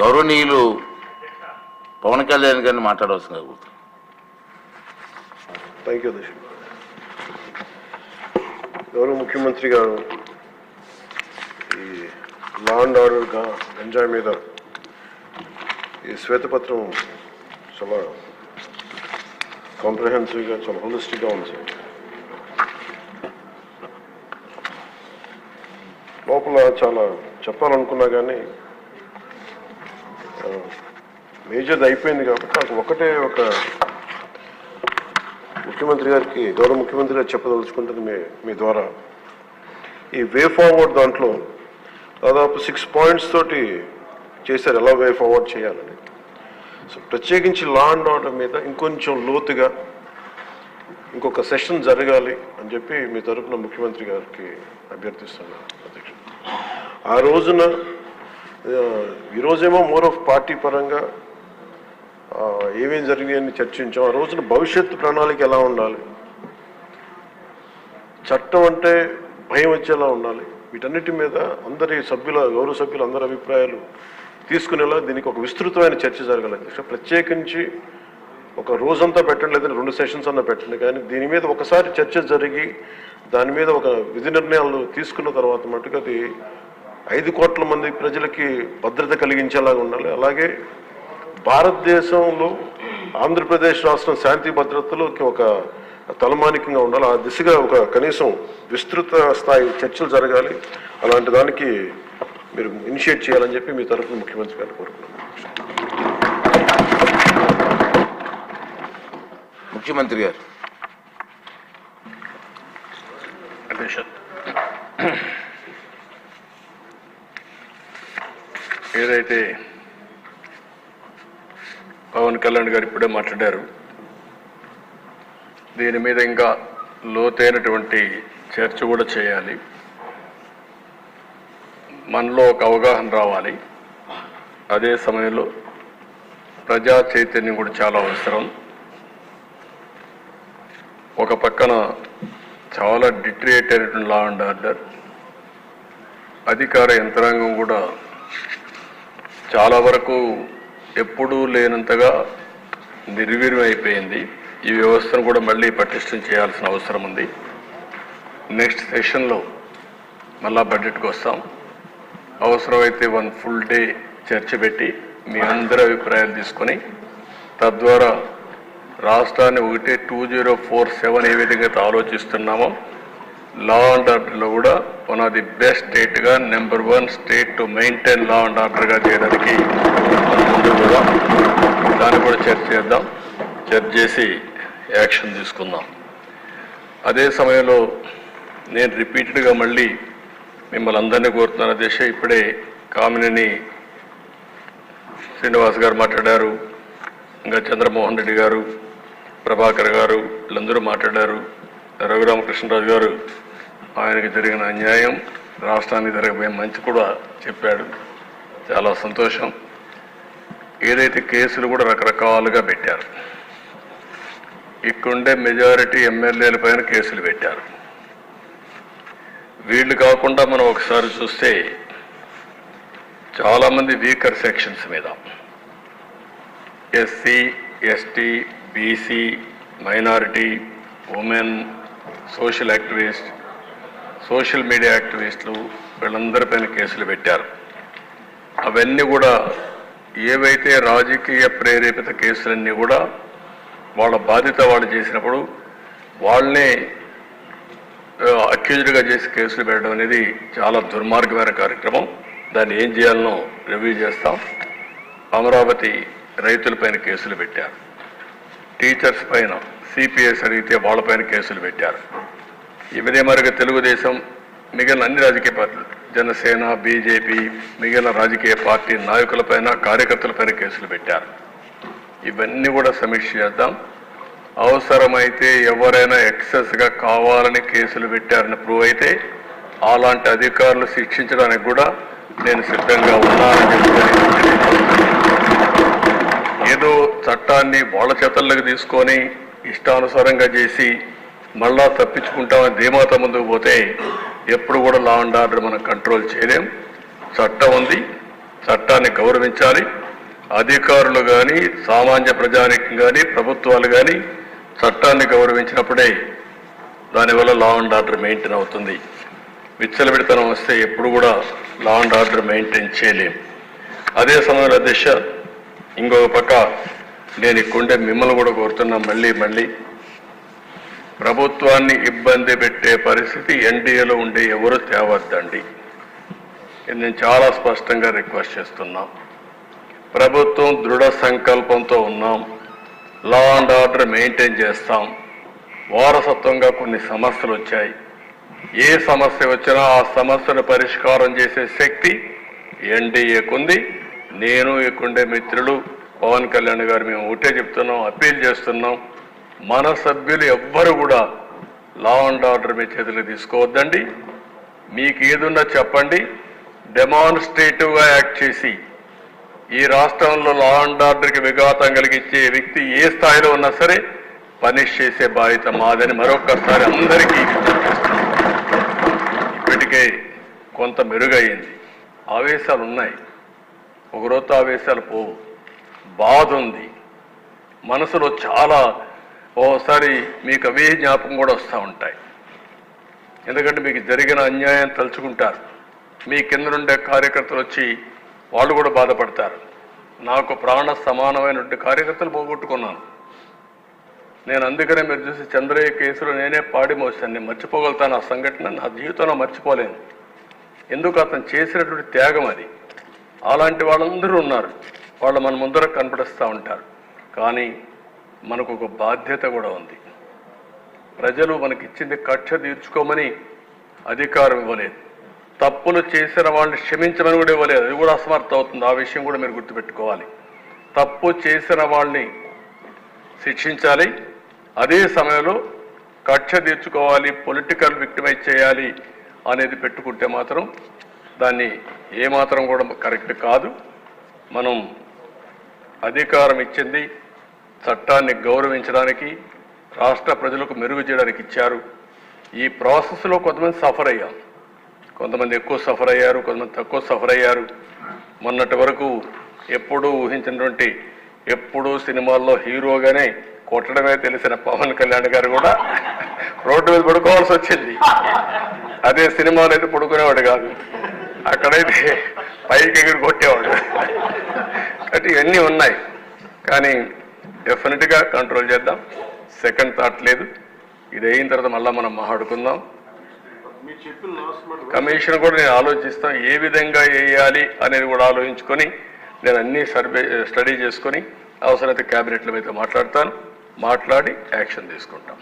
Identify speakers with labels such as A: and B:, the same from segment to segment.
A: గౌరవనీయులు పవన్ కళ్యాణ్ గారిని మాట్లాడవలసిందిగా కోరుతున్నాను.
B: థ్యాంక్ యూ గౌరవ ముఖ్యమంత్రి గారు ఈ లా అండ్ ఆర్డర్ గంజాయి మీద ఈ శ్వేతపత్రం చాలా కాంప్రహెన్సివ్గా చాలా హోలిస్టిక్గా ఉంది సార్ లోపల చాలా చెప్పాలనుకున్నా కానీ మేజర్ది అయిపోయింది కాబట్టి నాకు ఒకటే ఒక ముఖ్యమంత్రి గారికి గౌరవ ముఖ్యమంత్రి గారు చెప్పదలుచుకుంటుంది మీ మీ ద్వారా. ఈ వే ఫార్వర్డ్ దాంట్లో దాదాపు సిక్స్ పాయింట్స్ తోటి చేశారు ఎలా వే ఫార్వర్డ్ చేయాలని. సో ప్రత్యేకించి లా అండ్ ఆర్డర్ మీద ఇంకొంచెం లోతుగా ఇంకొక సెషన్ జరగాలి అని చెప్పి మీ తరపున ముఖ్యమంత్రి గారికి అభ్యర్థిస్తున్నాను. అధ్యక్షుడు. ఆ రోజున ఈరోజేమో మోర్ ఆఫ్ పార్టీ పరంగా ఏమేమి ఏమేం జరిగాయని చర్చించాం. ఆ రోజున భవిష్యత్తు ప్రణాళిక ఎలా ఉండాలి? చట్టం అంటే భయం వచ్చేలా ఉండాలి. వీటన్నిటి మీద అందరి సభ్యుల గౌరవ సభ్యులు అందరి అభిప్రాయాలు తీసుకునేలా దీనికి ఒక విస్తృతమైన చర్చ జరగాలి. అధ్యక్ష ప్రత్యేకించి ఒక రోజంతా పెట్టండి లేదంటే రెండు సెషన్స్ అన్న పెట్టండి. కానీ దీని మీద ఒకసారి చర్చ జరిగి దాని మీద ఒక విధి నిర్ణయాలు తీసుకున్న తర్వాత మటుకు అది ఐదు కోట్ల మంది ప్రజలకి భద్రత కలిగించేలాగా ఉండాలి. అలాగే భారతదేశంలో ఆంధ్రప్రదేశ్ రాష్ట్రం శాంతి భద్రతలోకి ఒక తలమానికంగా ఉండాలి. ఆ దిశగా ఒక కనీసం విస్తృత స్థాయి చర్చలు జరగాలి. అలాంటి దానికి మీరు ఇనిషియేట్ చేయాలని చెప్పి మీ తరఫున ముఖ్యమంత్రి గారిని కోరుకున్నాను
A: ముఖ్యమంత్రి గారు.
C: అధ్యక్ష. ఏదైతే పవన్ కళ్యాణ్ గారు ఇప్పుడే మాట్లాడారు దీని మీద ఇంకా లోతైనటువంటి చర్చ కూడా చేయాలి. మనలో ఒక అవగాహన రావాలి. అదే సమయంలో ప్రజా చైతన్యం కూడా చాలా అవసరం. ఒక పక్కన చాలా డిట్రియేట్ అయినటువంటి లా అండ్ ఆర్డర్ అధికార యంత్రాంగం కూడా చాలా వరకు ఎప్పుడూ లేనంతగా నిర్వీర్యం అయిపోయింది ఈ వ్యవస్థను కూడా మళ్ళీ పటిష్టం చేయాల్సిన అవసరం ఉంది. నెక్స్ట్ సెషన్లో మళ్ళా బడ్జెట్కి వస్తాం. అవసరమైతే వన్ ఫుల్ డే చర్చ పెట్టి మీ అందరి అభిప్రాయాలు తీసుకొని తద్వారా రాష్ట్రాన్ని ఒకటి టూ జీరో ఫోర్ సెవెన్ ఏ విధంగా అయితే ఆలోచిస్తున్నామో లా అండ్ ఆర్డర్లో కూడా one of the best స్టేట్గా number one state to maintain law and ఆర్డర్గా చేయడానికి కూడా దాన్ని కూడా చర్చ చేద్దాం. చర్చ చేసి యాక్షన్ తీసుకుందాం. అదే సమయంలో నేను రిపీటెడ్గా మళ్ళీ మిమ్మల్ని అందరినీ కోరుతున్నాను దేశ ఇప్పుడే కామినేని శ్రీనివాస్ గారు మాట్లాడారు ఇంకా చంద్రమోహన్ రెడ్డి గారు ప్రభాకర్ గారు వీళ్ళందరూ మాట్లాడారు. రఘురామకృష్ణరాజు గారు ఆయనకి జరిగిన అన్యాయం రాష్ట్రానికి జరగబోయే మంచి కూడా చెప్పాడు. చాలా సంతోషం. ఏదైతే కేసులు కూడా రకరకాలుగా పెట్టారు. ఇక్కడుండే మెజారిటీ ఎమ్మెల్యేల పైన కేసులు పెట్టారు. వీళ్ళు కాకుండా మనం ఒకసారి చూస్తే చాలామంది వీకర్ సెక్షన్స్ మీద. SC ST BC minority women social activist social media యాక్టివిస్టులు వీళ్ళందరిపైన కేసులు పెట్టారు. అవన్నీ కూడా ఏవైతే రాజకీయ ప్రేరేపిత కేసులన్నీ కూడా వాళ్ళ బాధ్యత వాళ్ళు చేసినప్పుడు వాళ్ళనే అక్యూజ్డ్గా చేసి కేసులు పెట్టడం అనేది చాలా దుర్మార్గమైన కార్యక్రమం. దాన్ని ఏం చేయాలనో రివ్యూ చేస్తాం. అమరావతి రైతులపైన కేసులు పెట్టారు. టీచర్స్ పైన సిపిఎస్ అడిగితే వాళ్ళపైన కేసులు పెట్టారు. ఇవదే మరిగా తెలుగుదేశం మిగిలిన అన్ని రాజకీయ పార్టీలు జనసేన బీజేపీ మిగిలిన రాజకీయ పార్టీ నాయకులపైన కార్యకర్తలపైన కేసులు పెట్టారు. ఇవన్నీ కూడా సమీక్ష చేద్దాం. అవసరమైతే ఎవరైనా ఎక్సెస్గా కావాలని కేసులు పెట్టారని ప్రూవ్ అయితే అలాంటి అధికారులు శిక్షించడానికి కూడా నేను సిద్ధంగా ఉన్నానని చెప్పి ఏదో చట్టాన్ని వాళ్ళ చేతల్లోకి తీసుకొని ఇష్టానుసారంగా చేసి మళ్ళా తప్పించుకుంటామని ధీమాత ముందుకు పోతే ఎప్పుడు కూడా లా అండ్ ఆర్డర్ మనం కంట్రోల్ చేయలేం. చట్టం ఉంది చట్టాన్ని గౌరవించాలి. అధికారులు కానీ సామాన్య ప్రజానికం కానీ ప్రభుత్వాలు కానీ చట్టాన్ని గౌరవించినప్పుడే దానివల్ల లా అండ్ ఆర్డర్ మెయింటైన్ అవుతుంది. విచ్చలవిడితనం వస్తే ఎప్పుడు కూడా లా అండ్ ఆర్డర్ మెయింటైన్ చేయలేం. అదే సమయంలో దిశ ఇంకొక పక్క నేను ఇక్కడుంటే మిమ్మల్ని కూడా కోరుతున్నా మళ్ళీ మళ్ళీ. ప్రభుత్వాన్ని ఇబ్బంది పెట్టే పరిస్థితి ఎన్డీఏలో ఉండే ఎవరు తేవద్దండి. నేను చాలా స్పష్టంగా రిక్వెస్ట్ చేస్తున్నాం. ప్రభుత్వం దృఢ సంకల్పంతో ఉన్నాం. లా అండ్ ఆర్డర్ మెయింటైన్ చేస్తాం. వారసత్వంగా కొన్ని సమస్యలు వచ్చాయి. ఏ సమస్య వచ్చినా ఆ సమస్యను పరిష్కారం చేసే శక్తి ఎన్డీఏకుంది నేను ఇక్కడుండే మిత్రులు పవన్ కళ్యాణ్ గారు మేము ఒకటే చెప్తున్నాం అప్పీల్ చేస్తున్నాం. మన సభ్యులు ఎవ్వరు కూడా లా అండ్ ఆర్డర్ మీ చేతులు తీసుకోవద్దండి. మీకు ఏదున్నా చెప్పండి. డెమాన్స్ట్రేటివ్గా యాక్ట్ చేసి ఈ రాష్ట్రంలో లా అండ్ ఆర్డర్కి విఘాతం కలిగించే వ్యక్తి ఏ స్థాయిలో ఉన్నా సరే పనిష్ చేసే బాధ్యత మాదని మరొక్కసారి అందరికీ ఇప్పటికే కొంత మెరుగయ్యింది ఆవేశాలు ఉన్నాయి ఒక రోతావేశాలు ఆవేశాలు పోవు. బాధ ఉంది మనసులో చాలా ఓసారి మీకు అవే జ్ఞాపకం కూడా వస్తూ ఉంటాయి. ఎందుకంటే మీకు జరిగిన అన్యాయం తలుచుకుంటారు. మీ కింద నుండే కార్యకర్తలు వచ్చి వాళ్ళు కూడా బాధపడతారు. నాకు ప్రాణ సమానమైనటువంటి కార్యకర్తలు పోగొట్టుకున్నాను. నేను అందుకనే మీరు చూసి చంద్రయ్య కేసులో నేనే పాడి మోసాను నేను మర్చిపోగలుగుతాను. ఆ సంఘటన నా జీవితంలో మర్చిపోలేను. ఎందుకు? అతను చేసినటువంటి త్యాగం అది. అలాంటి వాళ్ళందరూ ఉన్నారు. వాళ్ళు మన ముందర కనపడిస్తూ ఉంటారు. కానీ మనకు ఒక బాధ్యత కూడా ఉంది. ప్రజలు మనకిచ్చింది కక్ష తీర్చుకోమని అధికారం ఇవ్వలేదు. తప్పులు చేసిన వాళ్ళని క్షమించమని కూడా ఇవ్వలేదు. అది కూడా అసమర్థం అవుతుంది. ఆ విషయం కూడా మీరు గుర్తుపెట్టుకోవాలి. తప్పు చేసిన వాళ్ళని శిక్షించాలి. అదే సమయంలో కక్ష తీర్చుకోవాలి. పొలిటికల్ విక్టిమైజ్ చేయాలి అనేది పెట్టుకుంటే మాత్రం దాన్ని ఏమాత్రం కూడా కరెక్ట్ కాదు. మనం అధికారం ఇచ్చింది చట్టాన్ని గౌరవించడానికి రాష్ట్ర ప్రజలకు మెరుగు చేయడానికి ఇచ్చారు. ఈ ప్రాసెస్లో కొంతమంది సఫర్ అయ్యాం కొంతమంది ఎక్కువ సఫర్ అయ్యారు కొంతమంది తక్కువ సఫర్ అయ్యారు. మొన్నటి వరకు ఎప్పుడూ ఊహించినటువంటి ఎప్పుడూ సినిమాల్లో హీరోగానే కొట్టడమే తెలిసిన పవన్ కళ్యాణ్ గారు కూడా రోడ్డు మీద పడుకోవాల్సి వచ్చింది. అదే సినిమాలో అయితే పడుకునేవాడు కాదు. అక్కడైతే పైకి ఎగిరి కొట్టేవాడు. కాబట్టి ఇవన్నీ ఉన్నాయి. కానీ డెఫినెట్గా కంట్రోల్ చేద్దాం. సెకండ్ థాట్ లేదు. ఇది అయిన తర్వాత మళ్ళీ మనం మాట్లాడుకుందాం. కమిషన్ కూడా నేను ఆలోచిస్తాను. ఏ విధంగా వేయాలి అనేది కూడా ఆలోచించుకొని నేను అన్ని సర్వే స్టడీ చేసుకొని అవసరమైతే క్యాబినెట్లో అయితే మాట్లాడతాను. మాట్లాడి యాక్షన్ తీసుకుంటాం.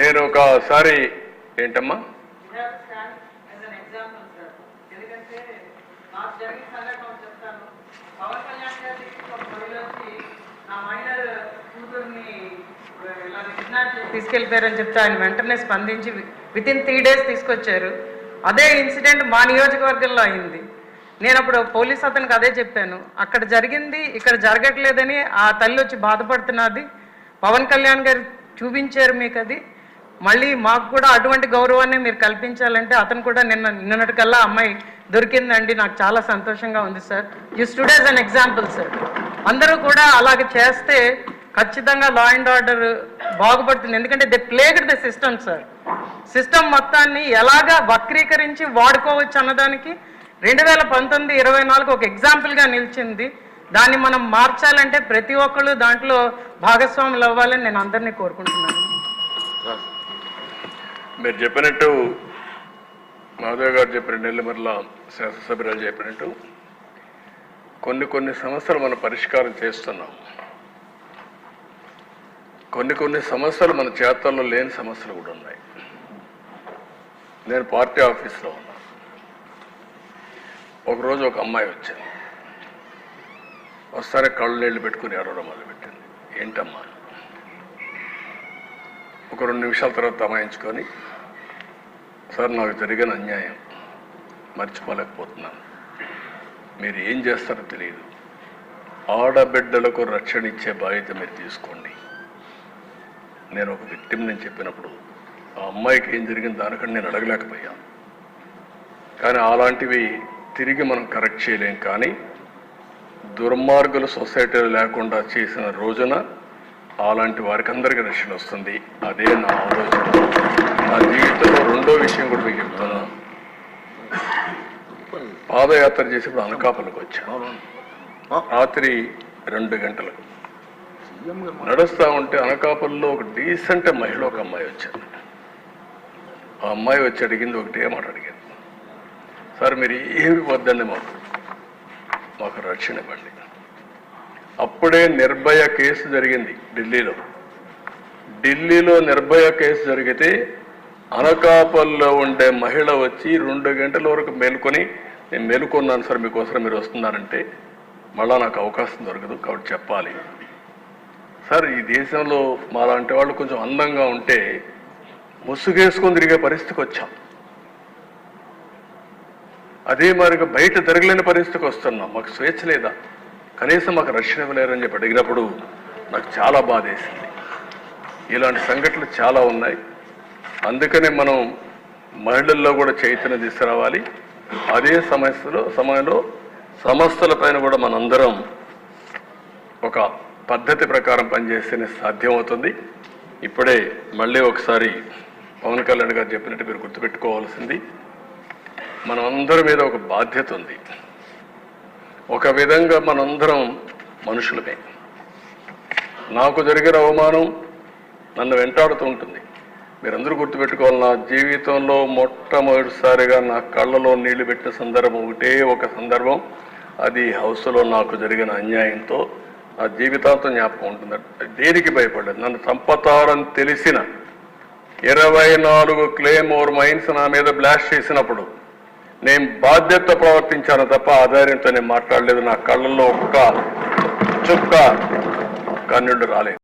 C: నేను ఒకసారి ఏంటమ్మా?
D: తీసుకెళ్ళిపోయారని చెప్తే ఆయన వెంటనే స్పందించి విత్ ఇన్ త్రీ డేస్ తీసుకొచ్చారు. అదే ఇన్సిడెంట్ మా నియోజకవర్గంలో అయింది. నేను అప్పుడు పోలీస్ అతనికి అదే చెప్పాను. అక్కడ జరిగింది ఇక్కడ జరగట్లేదని ఆ తల్లి వచ్చి బాధపడుతున్నది. పవన్ కళ్యాణ్ గారు చూపించారు మీకు అది. మళ్ళీ మాకు కూడా అటువంటి గౌరవాన్ని మీరు కల్పించాలంటే అతను కూడా నిన్న నిన్నటికల్లా అమ్మాయి దొరికిందండి. నాకు చాలా సంతోషంగా ఉంది sir. You stood as an example sir అందరూ కూడా అలాగ చేస్తే ఖచ్చితంగా లా అండ్ ఆర్డర్ బాగుపడుతుంది. ఎందుకంటే they plagued the system sir system మొత్తాన్ని ఎలాగా వక్రీకరించి వాడుకోవచ్చు అన్నదానికి రెండు వేల పంతొమ్మిది ఇరవై నాలుగు ఒక ఎగ్జాంపుల్గా నిలిచింది. దాన్ని మనం మార్చాలంటే ప్రతి ఒక్కళ్ళు దాంట్లో భాగస్వాములు అవ్వాలని నేను అందరినీ కోరుకుంటున్నాను.
C: మీరు చెప్పినట్టు మాధవ్ గారు చెప్పిన నెల్లిమర్ల శాసనసభ్యురాలు చెప్పినట్టు కొన్ని కొన్ని సమస్యలు మనం పరిష్కారం చేస్తున్నాం. కొన్ని కొన్ని సమస్యలు మన చేతల్లో లేని సమస్యలు కూడా ఉన్నాయి. నేను పార్టీ ఆఫీస్లో ఉన్నా. ఒకరోజు ఒక అమ్మాయి వచ్చింది. ఒకసారి కళ్ళు నీళ్ళు పెట్టుకుని ఎడవడం మొదలుపెట్టింది. ఏంటమ్మా? ఒక రెండు నిమిషాల తర్వాత తమాయించుకొని సార్ నాకు జరిగిన అన్యాయం మర్చిపోలేకపోతున్నాను. మీరు ఏం చేస్తారో తెలియదు ఆడబిడ్డలకు రక్షణ ఇచ్చే బాధ్యత మీరు తీసుకోండి. నేను ఒక వ్యక్తిని నేను చెప్పినప్పుడు ఆ అమ్మాయికి ఏం జరిగింది దానికంటే నేను అడగలేకపోయాను. కానీ అలాంటివి తిరిగి మనం కరెక్ట్ చేయలేం కానీ దుర్మార్గులు సొసైటీలు లేకుండా చేసిన రోజున అలాంటి వారికి అందరికీ రక్షణ వస్తుంది. అదే నా ఆలోచన. నా జీవితంలో రెండో విషయం కూడా మీకు చెప్తాను. పాదయాత్ర చేసేప్పుడు అనకాపల్లికి వచ్చాను. రాత్రి రెండు గంటలకు. నడుస్తూ ఉంటే అనకాపల్లిలో ఒక డీసెంట్ మహిళ ఒక అమ్మాయి వచ్చాను ఆ అమ్మాయి వచ్చి అడిగింది ఒకటే మాట అడిగింది సార్ మీరు ఏమి వద్దండి మాకు? మాకు రక్షణ ఇవ్వండి. అప్పుడే నిర్భయ కేసు జరిగింది ఢిల్లీలో. ఢిల్లీలో నిర్భయ కేసు జరిగితే అనకాపల్లో ఉండే మహిళ వచ్చి రెండు గంటల వరకు మేల్కొని నేను మేలుకున్నాను సార్ మీకోసం మీరు వస్తున్నారంటే మళ్ళా నాకు అవకాశం దొరకదు కాబట్టి చెప్పాలి. సార్ ఈ దేశంలో మాలాంటి వాళ్ళు కొంచెం అందంగా ఉంటే ముసుగేసుకొని తిరిగే పరిస్థితికి వచ్చాం. అదే మరిగా బయట తిరగలేని పరిస్థితికి వస్తున్నాం. మాకు స్వేచ్ఛ లేదా? కనీసం మాకు రక్షణ ఇవ్వలేరని చెప్పి అడిగినప్పుడు నాకు చాలా బాధ వేసింది ఇలాంటి సంఘటనలు చాలా ఉన్నాయి. అందుకనే మనం మహిళల్లో కూడా చైతన్యం తీసుకురావాలి. అదే సమస్యలో సమయంలో సమస్యలపైన కూడా మనందరం ఒక పద్ధతి ప్రకారం పనిచేస్తేనే సాధ్యమవుతుంది. ఇప్పుడే మళ్ళీ ఒకసారి పవన్ కళ్యాణ్ గారు చెప్పినట్టు మీరు గుర్తుపెట్టుకోవాల్సింది. మనందరి మీద ఒక బాధ్యత ఉంది. ఒక విధంగా మనందరం మనుషులమే. నాకు జరిగిన అవమానం నన్ను వెంటాడుతూ ఉంటుంది. మీరందరూ గుర్తుపెట్టుకోవాలి నా జీవితంలో మొట్టమొదటిసారిగా నా కళ్ళలో నీళ్ళు పెట్టిన సందర్భం ఒకటే ఒక సందర్భం. అది హౌస్లో నాకు జరిగిన అన్యాయంతో నా జీవితాంతం జ్ఞాపకం ఉంటుంది. దేనికి భయపడలేదు. నన్ను చంపతారని తెలిసిన ఇరవై నాలుగు క్లెయిమ్ ఓర్ మైన్స్ నా మీద బ్లాస్ట్ చేసినప్పుడు నేను బాధ్యత ప్రవర్తించాను తప్ప ఆధార్యంతో నేను మాట్లాడలేదు. నా కళ్ళల్లో ఒక్క చుక్క కన్నుడు రాలేదు.